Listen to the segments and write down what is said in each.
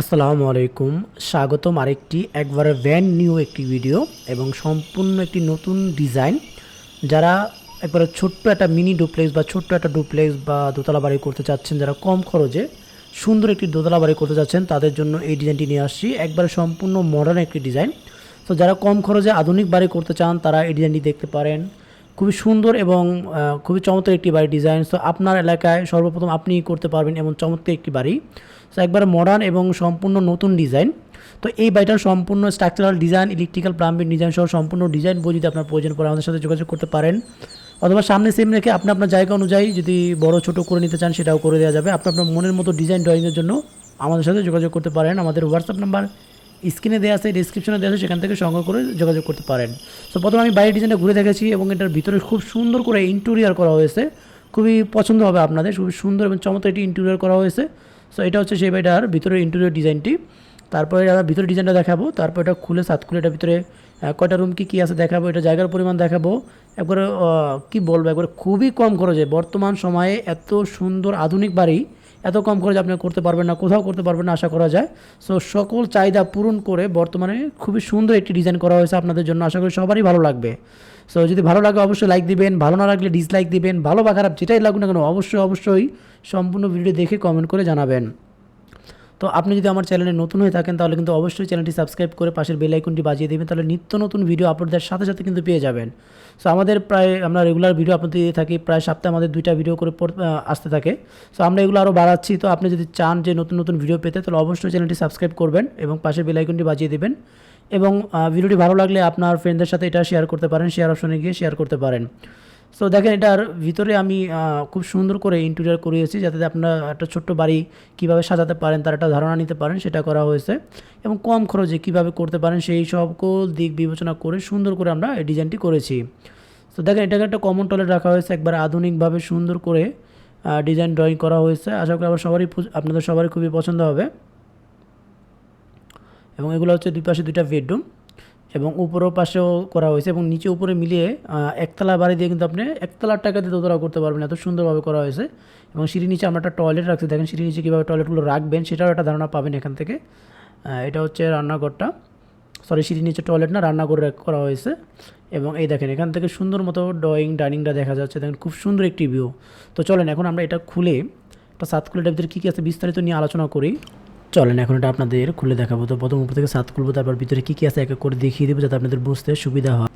আসসালামু আলাইকুম। স্বাগতম আরেকটি একবারে ভ্যান নিউ একটি ভিডিও এবং সম্পূর্ণ একটি নতুন ডিজাইন যারা একবারে ছোট্ট একটা মিনি ডুপ্লেক্স বা ছোট্ট একটা ডুপ্লেক্স বা দোতলা বাড়ি করতে চাচ্ছেন, যারা কম খরচে সুন্দর একটি দোতলা বাড়ি করতে চাচ্ছেন, তাদের জন্য এই ডিজাইনটি নিয়ে আসছি। একবারে সম্পূর্ণ মডার্ন একটি ডিজাইন তো যারা কম খরচে আধুনিক বাড়ি করতে চান, তারা এই ডিজাইনটি দেখতে পারেন। খুবই সুন্দর এবং খুবই চমৎকার একটি বাড়ি ডিজাইন তো আপনার এলাকায় সর্বপ্রথম আপনি করতে পারবেন এমন চমৎকার একটি বাড়ি। তো একবার মডার্ন এবং সম্পূর্ণ নতুন ডিজাইন তো এই বাড়িটার সম্পূর্ণ structural design electrical plumbing design সহ সম্পূর্ণ ডিজাইন বই যদি আপনার প্রয়োজন পড়ে, আমাদের সাথে যোগাযোগ করতে পারেন। অথবা সামনে সেম রেখে আপনি আপনার জায়গা অনুযায়ী যদি বড়, ছোট করে নিতে চান, সেটাও করে দেওয়া যাবে। আপনি আপনার মনের মতো ডিজাইন ড্রয়িংয়ের জন্য আমাদের সাথে যোগাযোগ করতে পারেন। আমাদের হোয়াটসঅ্যাপ নাম্বার স্ক্রিনে দেওয়া আছে ডিসক্রিপশনে দেওয়া আছে, সেখান থেকে সংগ্রহ করে যোগাযোগ করতে পারেন। তো প্রথমে আমি বাইরের ডিজাইনটা ঘুরে দেখেছি এবং এটার ভিতরে খুব সুন্দর করে ইন্টেরিয়ার করা হয়েছে। খুবই পছন্দ হবে আপনাদের, খুবই সুন্দর এবং চমৎকার এটি ইন্টেরিয়ার করা হয়েছে। সো এটা হচ্ছে সেই বাড়িটার ভিতরে ইন্টেরিয়র ডিজাইনটি তারপরে আমরা ভিতরে ডিজাইনটা দেখাবো। তারপর এটা খুলে সাত খুলে এটা ভিতরে কয়টা রুম কি, কী আছে দেখাবো। এটা জায়গার পরিমাণ দেখাবো। একবারে কী কি বলব? একবারে খুবই কম খরচে। বর্তমান সময়ে এত সুন্দর আধুনিক বাড়ি এত কম খরচ আপনি করতে পারবেন না, কোথাও করতে পারবেন না, আশা করা যায়। সো সকল চাহিদা পূরণ করে বর্তমানে খুবই সুন্দর একটি ডিজাইন করা হয়েছে আপনাদের জন্য। আশা করি সবারই ভালো লাগবে। সো যদি ভালো লাগে অবশ্যই লাইক দিবেন, ভালো না লাগলে ডিসলাইক দিবেন, ভালো বা খারাপ যেটাই লাগুক না কেন, অবশ্যই অবশ্যই সম্পূর্ণ ভিডিও দেখে কমেন্ট করে জানাবেন। তো আপনি যদি আমার চ্যানেলে নতুন হয়ে থাকেন, তাহলে কিন্তু অবশ্যই চ্যানেলটি সাবস্ক্রাইব করে পাশের বেল আইকনটি বাজিয়ে দেবেন, তাহলে নিত্য নতুন ভিডিও আপলোড দেওয়ার সাথে সাথে কিন্তু পেয়ে যাবেন। সো আমাদের প্রায়, আমরা রেগুলার ভিডিও আপলোড দিয়ে থাকি, প্রায় সপ্তাহে আমাদের দুইটা ভিডিও করে আসতে থাকে। সো আমরা এগুলো আরও বাড়াচ্ছি। তো আপনি যদি চান যে নতুন নতুন ভিডিও পেতে, তাহলে অবশ্যই চ্যানেলটি সাবস্ক্রাইব করবেন এবং পাশের বেল আইকনটি বাজিয়ে দেবেন। এবং ভিডিওটি ভালো লাগলে আপনার ফ্রেন্ডদের সাথে এটা শেয়ার করতে পারেন শেয়ার অপশনে গিয়ে শেয়ার করতে পারেন। সো দেখেন এটার ভিতরে আমি খুব সুন্দর করে ইন্টেরিয়ার করিয়েছি যাতে আপনারা একটা ছোট্ট বাড়ি কীভাবে সাজাতে পারেন, তার একটা ধারণা নিতে পারেন, সেটা করা হয়েছে। এবং কম খরচে কীভাবে করতে পারেন, সেই সকল দিক বিবেচনা করে সুন্দর করে আমরা এই ডিজাইনটি করেছি। তো দেখেন এটাকে একটা কমন টয়লেট রাখা হয়েছে, একবার আধুনিকভাবে সুন্দর করে ডিজাইন ড্রয়িং করা হয়েছে। আশা করি আবার সবারই আপনাদের সবারই খুবই পছন্দ হবে। এবং এগুলো হচ্ছে দুই পাশে দুইটা বেডরুম। এবং উপরেও পাশেও করা হয়েছে এবং নিচে উপরে মিলিয়ে একতলা বাড়ি দিয়ে কিন্তু আপনি একতলার টাকা দিয়ে দোতলা করতে পারবেন, এত সুন্দরভাবে করা হয়েছে। এবং সিঁড়ি নিচে আমরা একটা টয়লেট রাখছি। দেখেন সিঁড়ি নিচে কীভাবে টয়লেটগুলো রাখবেন সেটাও একটা ধারণা পাবেন এখান থেকে। এটা হচ্ছে রান্নাঘরটা। সরি সিঁড়ি নিচে টয়লেট না, রান্নাঘর করা হয়েছে। এবং এই দেখেন, এখান থেকে সুন্দর মতো ড্রয়িং, ডাইনিংটা দেখা যাচ্ছে। দেখেন খুব সুন্দর একটি ভিউ। তো চলেন, এখন আমরা এটা খুলে, একটা সাত খুলে ভিতরে কী কী আছে বিস্তারিত নিয়ে আলোচনা করি। চলেন, এখন এটা আপনাদের খুলে দেখাবো। তো প্রথম উপর থেকে সাত খুলবো, তারপর ভিতরে কী কী আছে এক এক করে দেখিয়ে দেবো যাতে আপনাদের বুঝতে সুবিধা হয়।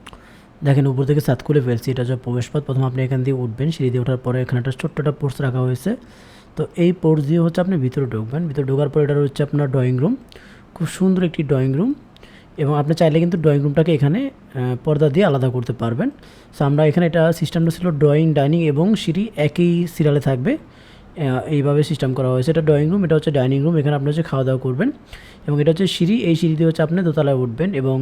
দেখেন, উপর থেকে সাত খুলে ফেলছি, এটা হচ্ছে প্রবেশপথ। প্রথম আপনি এখান দিয়ে উঠবেন, সিঁড়ি দিয়ে ওঠার পরে এখানে একটা ছোট্ট একটা পোর্স রাখা হয়েছে। তো এই পোর্স দিয়ে হচ্ছে আপনি ভিতরে ঢুকবেন। ভিতরে ঢোকার পর এটা হচ্ছে আপনার ড্রয়িং রুম। খুব সুন্দর একটি ড্রয়িং রুম এবং আপনি চাইলে কিন্তু ড্রয়িং রুমটাকে এখানে পর্দা দিয়ে আলাদা করতে পারবেন। সো আমরা এখানে এটা সিস্টেমটা ছিল ড্রয়িং, ডাইনিং এবং সিঁড়ি একই সিরিয়ালে থাকবে। এইভাবে সিস্টেম করা হয়েছে। এটা ড্রয়িং রুম এটা হচ্ছে ডাইনিং রুম এখানে আপনি হচ্ছে খাওয়া দাওয়া করবেন। এবং এটা হচ্ছে সিঁড়ি, এই সিঁড়ি দিয়ে হচ্ছে আপনি দোতলায় উঠবেন এবং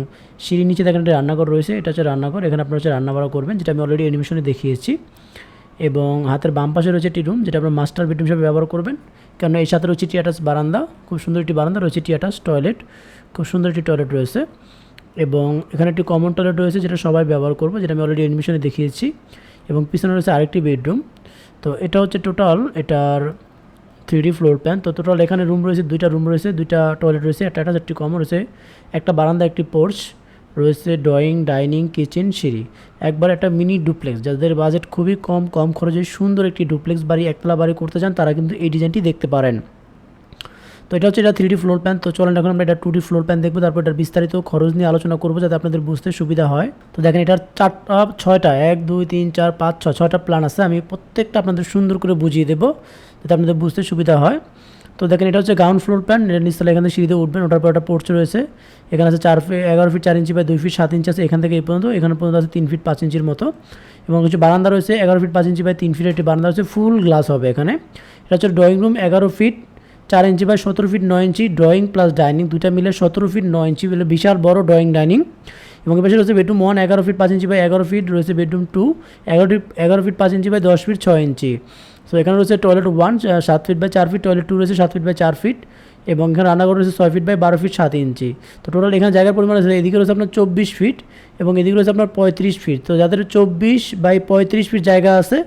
সিঁড়ির নিচে দেখেন একটা রান্নাঘর রয়েছে, এটা হচ্ছে রান্নাঘর, এখানে আপনার হচ্ছে রান্না বাড়া করবেন, যেটা আমি অলরেডি অ্যানিমেশনে দেখিয়েছি। এবং হাতের বাম পাশে রয়েছে একটি রুম যেটা আপনার মাস্টার বেডরুম হিসেবে ব্যবহার করবেন। কেন এই সাথে রয়েছে টি অ্যাটাচ বারান্দা, খুব সুন্দর একটি বারান্দা, রয়েছে টি অ্যাটাচ টয়লেট খুব সুন্দর একটি টয়লেট রয়েছে। এবং এখানে একটি কমন টয়লেট রয়েছে, যেটা সবাই ব্যবহার করব, যেটা আমি অলরেডি অ্যানিমেশনে দেখিয়েছি। এবং পিছনে রয়েছে আরেকটি বেডরুম। তো এটা হচ্ছে টোটাল এটার থ্রি ফ্লোর প্ল্যান তো টোটাল এখানে রুম রয়েছে, দুইটা রুম রয়েছে, দুইটা টয়লেট রয়েছে, একটা অ্যাটাচ একটি কম রয়েছে, একটা বারান্দা, একটি পোর্চ, রয়েছে ড্রয়িং, ডাইনিং, কিচেন, সিঁড়ি। একবার একটা মিনি ডুপ্লেক্স, যাদের বাজেট খুবই কম কম খরচে সুন্দর একটি ডুপ্লেক্স বাড়ি, একতলা বাড়ি করতে চান, তারা কিন্তু এই ডিজাইনটি দেখতে পারেন। তো এটা হচ্ছে এটা থ্রি ডি ফ্লোর প্ল্যান তো চলেন এখন আমরা এটা টু ডি ফ্লোর প্ল্যান দেখব। তারপর এটার বিস্তারিত খরচ নিয়ে আলোচনা করব যাতে আপনাদের বুঝতে সুবিধা হয়। তো দেখেন এটার চারটা, ছয়টা, এক, দুই, তিন, চার, পাঁচ, ছয়, ছয়টা প্ল্যান আছে। আমি প্রত্যেকটা আপনাদের সুন্দর করে বুঝিয়ে দেবো যাতে আপনাদের বুঝতে সুবিধা হয়। তো দেখেন এটা হচ্ছে গ্রাউন্ড ফ্লোর প্ল্যান এর নিচতলা এখানে সিঁড়িতে উঠবেন ওটার পর একটা পোর্চ রয়েছে। এখানে আছে চার ফিট এগারো ফিট চার ইঞ্চি বাই দুই ফিট সাত ইঞ্চি আছে। এখান থেকে এই পর্যন্ত, এখানে পর্যন্ত আছে তিন ফিট পাঁচ ইঞ্চির মতো। এবং কিছু বারান্দা রয়েছে, এগারো ফিট পাঁচ ইঞ্চি বাই তিন ফিট একটি বারান্দা রয়েছে। ফুল গ্লাস হবে এখানে। এটা হচ্ছে ড্রয়িং রুম এগারো ফিট চার ইঞ্চি বাই সতেরো ফিট নয় ইঞ্চি ড্রয়িং প্লাস ডাইনিং দুটা মিলে সতেরো ফিট নয় ইঞ্চি বলে বিশাল বড় ড্রয়িং ডাইনিং এবং এর পাশে রয়েছে বেডরুম ওয়ান এগারো ফিট পাঁচ ইঞ্চি বাই এগারো ফিট রয়েছে বেডরুম টু এগারো ফিট এগারো ফিট পাঁচ ইঞ্চি বাই দশ ফিট ছয় ইঞ্চি। সো এখানে রয়েছে টয়লেট ওয়ান সাত ফিট বাই চার ফিট টয়লেট টু রয়েছে সাত ফিট বাই চার ফিট এবং এখানে রান্নাঘর রয়েছে ছয় ফিট বাই বারো ফিট সাত ইঞ্চি। তো টোটাল এখানে জায়গার পরিমাণ আছে, এদিকে রয়েছে আপনার চব্বিশ ফিট এবং এদিকে রয়েছে আপনার পঁয়ত্রিশ ফিট তো যাদের চব্বিশ বাই পঁয়ত্রিশ ফিট জায়গা আছে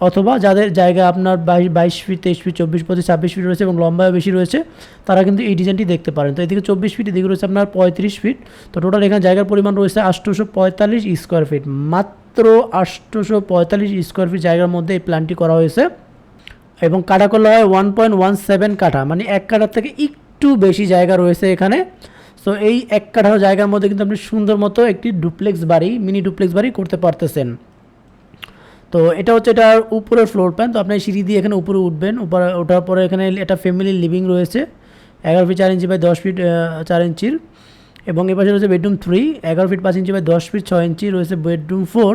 অথবা যাদের জায়গা আপনার বাইশ বাইশ ফিট, তেইশ ফিট, চব্বিশ পঁচিশ, ছাব্বিশ ফিট রয়েছে এবং লম্বায় বেশি রয়েছে, তারা কিন্তু এই ডিজাইনটি দেখতে পারেন। তো এদিকে চব্বিশ ফিট, এদিকে রয়েছে আপনার পঁয়ত্রিশ ফিট। তো টোটাল এখানে জায়গার পরিমাণ রয়েছে আটশোশো পঁয়তাল্লিশ স্কোয়ার ফিট মাত্র আটশোশো পঁয়তাল্লিশ স্কোয়ার ফিট জায়গার মধ্যে এই প্ল্যানটি করা হয়েছে। এবং কাঠা করলে হয় ওয়ান পয়েন্ট ওয়ান সেভেন কাঠা মানে এক কাঠার থেকে একটু বেশি জায়গা রয়েছে এখানে। সো এই এক কাঠা জায়গার মধ্যে কিন্তু আপনি সুন্দর মতো একটি ডুপ্লেক্স বাড়ি মিনি ডুপ্লেক্স বাড়ি করতে পারতেছেন। তো এটা হচ্ছে এটার উপরের ফ্লোর প্ল্যান তো আপনি সিঁড়ি দিয়ে এখানে উপরে উঠবেন, উপরে ওঠার পরে এখানে একটা ফ্যামিলি লিভিং রয়েছে, এগারো ফিট চার ইঞ্চি বাই দশ ফিট চার ইঞ্চির। এবং এপাশে রয়েছে বেডরুম থ্রি এগারো ফিট পাঁচ ইঞ্চি বাই দশ ফিট ছয় ইঞ্চি রয়েছে বেডরুম ফোর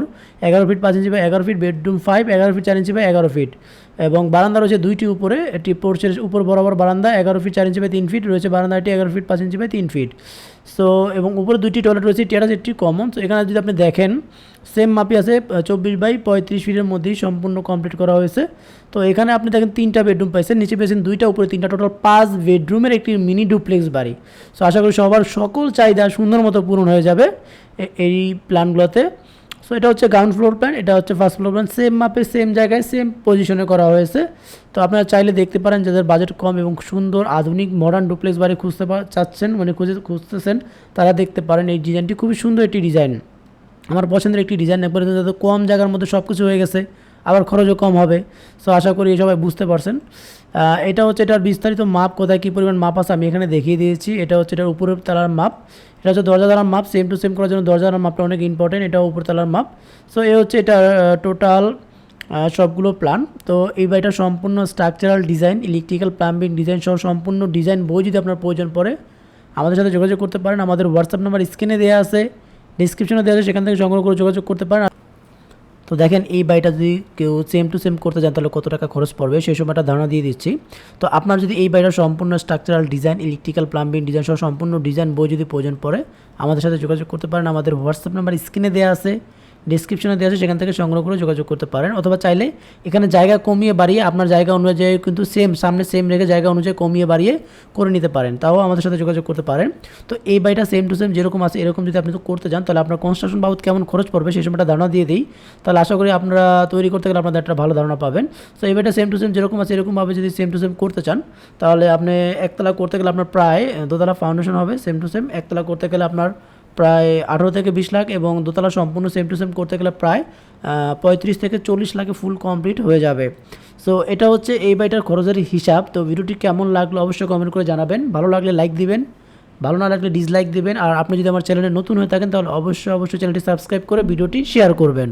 এগারো ফিট পাঁচ ইঞ্চি বাই এগারো ফিট বেডরুম ফাইভ এগারো ফিট চার ইঞ্চি বাই এগারো ফিট এবং বারান্দা রয়েছে দুইটি উপরে, একটি পোর্চের উপর বরাবর বারান্দা, এগারো ফিট চার ইঞ্চি বাই তিন ফিট রয়েছে বারান্দা বারান্দাটি এগারো ফিট পাঁচ ইঞ্চি বাই তিন ফিট সো এবং উপরে দুইটি টয়লেট রয়েছে টেরাস একটি কমন সো এখানে যদি আপনি দেখেন সেম মাপি আছে চব্বিশ বাই পঁয়ত্রিশ ফিটের মধ্যেই সম্পূর্ণ কমপ্লিট করা হয়েছে। তো, এখানে আপনি দেখেন তিনটা বেডরুম পাইছেন, নিচে পেয়েছেন দুইটা, উপরে তিনটা টোটাল পাঁচ বেডরুমের একটি মিনি ডুপ্লেক্স বাড়ি। সো আশা করি সবার সকল চাহিদা সুন্দর মতো পূরণ হয়ে যাবে এই প্ল্যানগুলোতে সো এটা হচ্ছে গ্রাউন্ড ফ্লোর প্ল্যান এটা হচ্ছে ফার্স্ট ফ্লোর প্ল্যান সেম মাপে সেম জায়গায় সেম পজিশনে করা হয়েছে। তো আপনারা চাইলে দেখতে পারেন যাদের বাজেট কম এবং সুন্দর, আধুনিক মডার্ন ডুপ্লেক্স বাড়ি খুঁজতে চাচ্ছেন মানে খুঁজে খুঁজতেছেন, তারা দেখতে পারেন এই ডিজাইনটি খুবই সুন্দর একটি ডিজাইন আমার পছন্দের একটি ডিজাইন একবারে যাতে কম জায়গার মধ্যে সব কিছু হয়ে গেছে, আবার খরচও কম হবে। সো আশা করি সবাই বুঝতে পারছেন। এটা হচ্ছে এটার বিস্তারিত মাপ কোথায় কী পরিমাণ মাপ আছে আমি এখানে দেখিয়ে দিয়েছি। এটা হচ্ছে এটার উপরের তলার মাপ এটা হচ্ছে দরজা দ্বারা মাপ সেম টু সেম করার জন্য দরজা দ্বারা মাপটা অনেক ইম্পর্টেন্ট এটা উপরতলার মাপ। সো এ হচ্ছে এটা টোটাল সবগুলো প্ল্যান তো এই বাড়িটা সম্পূর্ণ structural design electrical plumbing design সহ সম্পূর্ণ ডিজাইন বই যদি আপনার প্রয়োজন পড়ে, আমাদের সাথে যোগাযোগ করতে পারেন। আমাদের হোয়াটসঅ্যাপ নাম্বার স্ক্রিনে দেওয়া আছে ডিসক্রিপশনে দেওয়া আছে, সেখান থেকে সংগ্রহ করে যোগাযোগ করতে পারেন। তো দেখেন, এই বাড়িটা যদি কেউ সেম টু সেম করতে যান তাহলে কত টাকা খরচ পড়বে? সেই সময়টা ধারণা দিয়ে দিচ্ছি। তো আপনার যদি এই বাড়িটার সম্পূর্ণ structural design electrical plumbing design সহ সম্পূর্ণ ডিজাইন বই যদি প্রয়োজন পড়ে, আমাদের সাথে যোগাযোগ করতে পারেন। আমাদের হোয়াটসঅ্যাপ নাম্বার স্ক্রিনে দেওয়া আছে। ডিসক্রিপশনে দেওয়া আছে, সেখান থেকে সংগ্রহ করে যোগাযোগ করতে পারেন। অথবা চাইলে এখানে জায়গা কমিয়ে বাড়িয়ে আপনার জায়গা অনুযায়ী কিন্তু সেম সামনে সেম রেখে জায়গা অনুযায়ী কমিয়ে বাড়িয়ে করে নিতে পারেন। তাও আমাদের সাথে যোগাযোগ করতে পারেন। তো এই বাড়িটা সেম টু সেম যেরকম আছে, এরকম যদি আপনি করতে চান তাহলে আপনার কনস্ট্রাকশন বাবদ কেমন খরচ পড়বে সেই সময়টা ধারণা দিয়ে দিই। তাহলে আশা করি আপনারা তৈরি করতে গেলে আপনাদের একটা ভালো ধারণা পাবেন। তো এই বাড়িটা সেম টু সেম যেরকম আছে, এরকমভাবে যদি সেম টু সেম করতে চান, তাহলে আপনি একতলা করতে গেলে আপনার প্রায় দোতলা ফাউন্ডেশন হবে সেম টু সেম একতলা করতে গেলে আপনার প্রায় আঠেরো থেকে বিশ লাখ এবং দোতলা সম্পূর্ণ সেম টু সেম করতে গেলে প্রায় পঁয়ত্রিশ থেকে চল্লিশ লাখে ফুল কমপ্লিট হয়ে যাবে। সো এটা হচ্ছে এই বাড়িটার খরচের হিসাব। তো ভিডিওটি কেমন লাগল অবশ্যই কমেন্ট করে জানাবেন। ভালো লাগলে লাইক দিবেন, ভালো না লাগলে ডিসলাইক দিবেন। আর আপনি যদি আমার চ্যানেলে নতুন হয়ে থাকেন, তাহলে অবশ্যই অবশ্যই চ্যানেলটি সাবস্ক্রাইব করে ভিডিওটি শেয়ার করবেন।